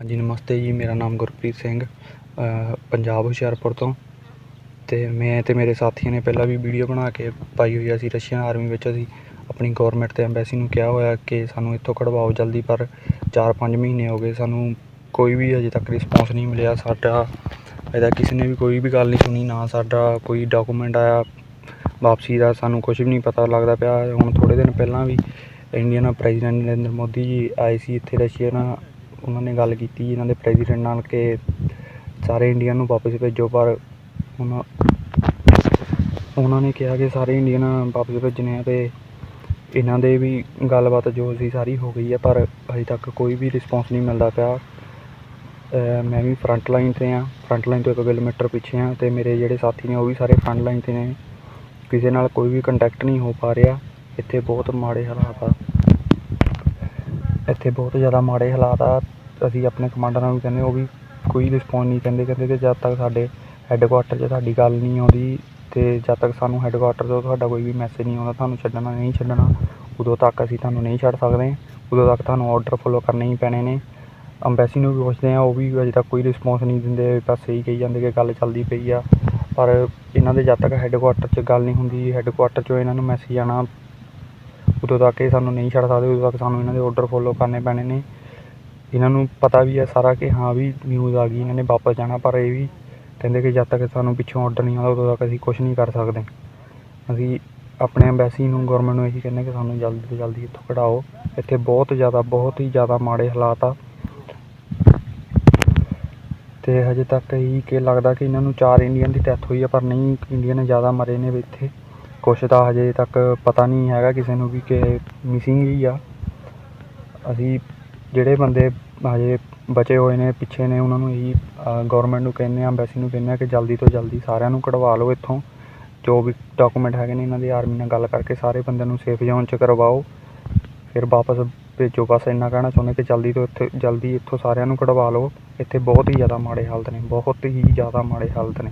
ਹਾਂਜੀ, ਨਮਸਤੇ ਜੀ, ਮੇਰਾ ਨਾਮ ਗੁਰਪ੍ਰੀਤ ਸਿੰਘ ਪੰਜਾਬ ਹੁਸ਼ਿਆਰਪੁਰ ਤੋਂ। ਅਤੇ ਮੈਂ ਅਤੇ ਮੇਰੇ ਸਾਥੀਆਂ ਨੇ ਪਹਿਲਾਂ ਵੀ ਵੀਡੀਓ ਬਣਾ ਕੇ ਪਾਈ ਹੋਈ ਆ ਅਸੀਂ ਰਸ਼ੀਅਨ ਆਰਮੀ ਵਿੱਚ ਅਸੀਂ ਆਪਣੀ ਗੌਰਮੈਂਟ ਅਤੇ ਐਮਬੈਸੀ ਨੂੰ ਕਿਹਾ ਹੋਇਆ ਕਿ ਸਾਨੂੰ ਇੱਥੋਂ ਕਢਵਾਓ ਜਲਦੀ, ਪਰ ਚਾਰ ਪੰਜ ਮਹੀਨੇ ਹੋ ਗਏ, ਸਾਨੂੰ ਕੋਈ ਵੀ ਅਜੇ ਤੱਕ ਰਿਸਪੌਂਸ ਨਹੀਂ ਮਿਲਿਆ। ਸਾਡਾ ਇਹਦਾ ਕਿਸੇ ਨੇ ਵੀ ਕੋਈ ਵੀ ਗੱਲ ਨਹੀਂ ਸੁਣੀ, ਨਾ ਸਾਡਾ ਕੋਈ ਡਾਕੂਮੈਂਟ ਆਇਆ ਵਾਪਸੀ ਦਾ, ਸਾਨੂੰ ਕੁਝ ਵੀ ਨਹੀਂ ਪਤਾ ਲੱਗਦਾ ਪਿਆ। ਹੁਣ ਥੋੜ੍ਹੇ ਦਿਨ ਪਹਿਲਾਂ ਵੀ ਇੰਡੀਆ ਨਾਲ ਪ੍ਰੈਜ਼ੀਡੈਂਟ ਨਰਿੰਦਰ ਮੋਦੀ ਜੀ ਆਏ ਸੀ ਇੱਥੇ ਰਸ਼ੀਅਨ ਉਹਨਾਂ ਨੇ ਗੱਲ ਕੀਤੀ ਇਹਨਾਂ ਦੇ ਪ੍ਰੈਜ਼ੀਡੈਂਟ ਨਾਲ ਕਿ ਸਾਰੇ ਇੰਡੀਅਨ ਨੂੰ ਵਾਪਸ ਭੇਜੋ, ਪਰ ਉਹਨਾਂ ਉਹਨਾਂ ਨੇ ਕਿਹਾ ਕਿ ਸਾਰੇ ਇੰਡੀਅਨ ਵਾਪਸ ਭੇਜਣੇ ਆ ਅਤੇ ਇਹਨਾਂ ਦੇ ਵੀ ਗੱਲਬਾਤ ਜੋ ਸੀ ਸਾਰੀ ਹੋ ਗਈ ਹੈ ਪਰ ਅਜੇ ਤੱਕ ਕੋਈ ਵੀ ਰਿਸਪੌਂਸ ਨਹੀਂ ਮਿਲਦਾ ਪਿਆ। ਮੈਂ ਵੀ ਫਰੰਟ ਲਾਈਨ 'ਤੇ ਹਾਂ ਫਰੰਟ ਲਾਈਨ ਤੋਂ ਇੱਕ ਕਿਲੋਮੀਟਰ ਪਿੱਛੇ ਹਾਂ ਅਤੇ ਮੇਰੇ ਜਿਹੜੇ ਸਾਥੀ ਨੇ ਉਹ ਵੀ ਸਾਰੇ ਫਰੰਟ ਲਾਈਨ 'ਤੇ ਨੇ। ਕਿਸੇ ਨਾਲ ਕੋਈ ਵੀ ਕੰਟੈਕਟ ਨਹੀਂ ਹੋ ਪਾ ਰਿਹਾ, ਇੱਥੇ ਬਹੁਤ ਮਾੜੇ ਹਾਲਾਤ ਆ। ਇੱਥੇ ਬਹੁਤ ਜ਼ਿਆਦਾ ਮਾੜੇ ਹਾਲਾਤ ਆ। ਅਸੀਂ ਆਪਣੇ ਕਮਾਂਡਰਾਂ ਨੂੰ ਕਹਿੰਦੇ ਉਹ ਵੀ ਕੋਈ ਰਿਸਪੌਂਸ ਨਹੀਂ ਕਹਿੰਦੇ। ਕਹਿੰਦੇ ਕਿ ਜਦ ਤੱਕ ਸਾਡੇ ਹੈੱਡਕੁਆਟਰ 'ਚ ਤੁਹਾਡੀ ਗੱਲ ਨਹੀਂ ਆਉਂਦੀ ਅਤੇ ਜਦ ਤੱਕ ਸਾਨੂੰ ਹੈੱਡਕੁਆਟਰ ਤੋਂ ਤੁਹਾਡਾ ਕੋਈ ਵੀ ਮੈਸੇਜ ਨਹੀਂ ਆਉਂਦਾ, ਤੁਹਾਨੂੰ ਛੱਡਣਾ ਨਹੀਂ ਛੱਡਣਾ। ਉਦੋਂ ਤੱਕ ਅਸੀਂ ਤੁਹਾਨੂੰ ਨਹੀਂ ਛੱਡ ਸਕਦੇ। ਉਦੋਂ ਤੱਕ ਤੁਹਾਨੂੰ ਔਡਰ ਫੋਲੋ ਕਰਨੇ ਹੀ ਪੈਣੇ ਨੇ। ਅੰਬੈਸੀ ਨੂੰ ਵੀ ਪੁੱਛਦੇ ਹਾਂ, ਉਹ ਵੀ ਅਜੇ ਤੱਕ ਕੋਈ ਰਿਸਪੋਂਸ ਨਹੀਂ ਦਿੰਦੇ। ਬਸ ਇਹੀ ਕਹੀ ਜਾਂਦੇ ਕਿ ਗੱਲ ਚੱਲਦੀ ਪਈ ਆ। ਪਰ ਇਹਨਾਂ ਦੇ ਜਦ ਤੱਕ ਹੈੱਡਕੁਆਟਰ 'ਚ ਗੱਲ ਨਹੀਂ ਹੁੰਦੀ ਹੈੱਡਕੁਆਟਰ 'ਚੋਂ ਇਹਨਾਂ ਨੂੰ ਮੈਸੇਜ ਆਉਣਾ, ਉਦੋਂ ਤੱਕ ਇਹ ਸਾਨੂੰ ਨਹੀਂ ਛੱਡ ਸਕਦੇ। ਉਦੋਂ ਤੱਕ ਸਾਨੂੰ ਇਹਨਾਂ ਦੇ ਔਡਰ ਫੋਲੋ ਕਰਨੇ ਪੈਣੇ ਨੇ। ਇਹਨਾਂ ਨੂੰ ਪਤਾ ਵੀ ਹੈ ਸਾਰਾ ਕਿ ਹਾਂ ਵੀ ਨਿਊਜ਼ ਆ ਗਈ, ਇਹਨਾਂ ਨੇ ਵਾਪਸ ਜਾਣਾ, ਪਰ ਇਹ ਵੀ ਕਹਿੰਦੇ ਕਿ ਜਦ ਤੱਕ ਸਾਨੂੰ ਪਿੱਛੋਂ ਆਰਡਰ ਨਹੀਂ ਆਉਂਦਾ, ਉਦੋਂ ਤੱਕ ਅਸੀਂ ਕੁਛ ਨਹੀਂ ਕਰ ਸਕਦੇ। ਅਸੀਂ ਆਪਣੇ ਅੰਬੈਸੀ ਨੂੰ ਗੌਰਮੈਂਟ ਨੂੰ ਇਹੀ ਕਹਿੰਦੇ ਕਿ ਸਾਨੂੰ ਜਲਦੀ ਤੋਂ ਜਲਦੀ ਇੱਥੋਂ ਕਢਾਓ। ਇੱਥੇ ਬਹੁਤ ਜ਼ਿਆਦਾ, ਬਹੁਤ ਹੀ ਜ਼ਿਆਦਾ ਮਾੜੇ ਹਾਲਾਤ ਆ। ਅਤੇ ਹਜੇ ਤੱਕ ਇਹੀ ਕਿ ਲੱਗਦਾ ਕਿ ਇਹਨਾਂ ਨੂੰ ਚਾਰ ਇੰਡੀਅਨ ਦੀ ਡੈਥ ਹੋਈ ਆ, ਪਰ ਨਹੀਂ ਇੰਡੀਅਨ ਜ਼ਿਆਦਾ ਮਰੇ ਨੇ ਇੱਥੇ। ਕੁਛ ਤਾਂ ਹਜੇ ਤੱਕ ਪਤਾ ਨਹੀਂ ਹੈਗਾ ਕਿਸੇ ਨੂੰ ਵੀ ਕਿ ਮਿਸਿੰਗ ਹੀ ਆ। ਅਸੀਂ ਜਿਹੜੇ ਬੰਦੇ ਹਜੇ ਬਚੇ ਹੋਏ ਨੇ, ਪਿੱਛੇ ਨੇ ਉਹਨਾਂ ਨੂੰ ਇਹੀ ਗੌਰਮੈਂਟ ਨੂੰ ਕਹਿੰਦੇ ਹਾਂ ਅੰਬੈਸੀ ਨੂੰ ਕਹਿੰਦੇ ਹਾਂ ਕਿ ਜਲਦੀ ਤੋਂ ਜਲਦੀ ਸਾਰਿਆਂ ਨੂੰ ਕਢਵਾ ਲਓ ਇੱਥੋਂ। ਜੋ ਵੀ ਡਾਕੂਮੈਂਟ ਹੈਗੇ ਨੇ ਇਹਨਾਂ ਦੀ ਆਰਮੀ ਨਾਲ ਗੱਲ ਕਰਕੇ ਸਾਰੇ ਬੰਦਿਆਂ ਨੂੰ ਸੇਫ ਜ਼ੋਨ 'ਚ ਕਰਵਾਓ। ਫਿਰ ਵਾਪਸ ਭੇਜੋ, ਬਸ ਇੰਨਾ ਕਹਿਣਾ ਚਾਹੁੰਦੇ ਕਿ ਜਲਦੀ ਤੋਂ ਇੱਥੇ, ਜਲਦੀ ਇੱਥੋਂ ਸਾਰਿਆਂ ਨੂੰ ਕਢਵਾ ਲਓ। ਇੱਥੇ ਬਹੁਤ ਹੀ ਜ਼ਿਆਦਾ ਮਾੜੇ ਹਾਲਤ ਨੇ, ਬਹੁਤ ਹੀ ਜ਼ਿਆਦਾ ਮਾੜੇ ਹਾਲਤ ਨੇ।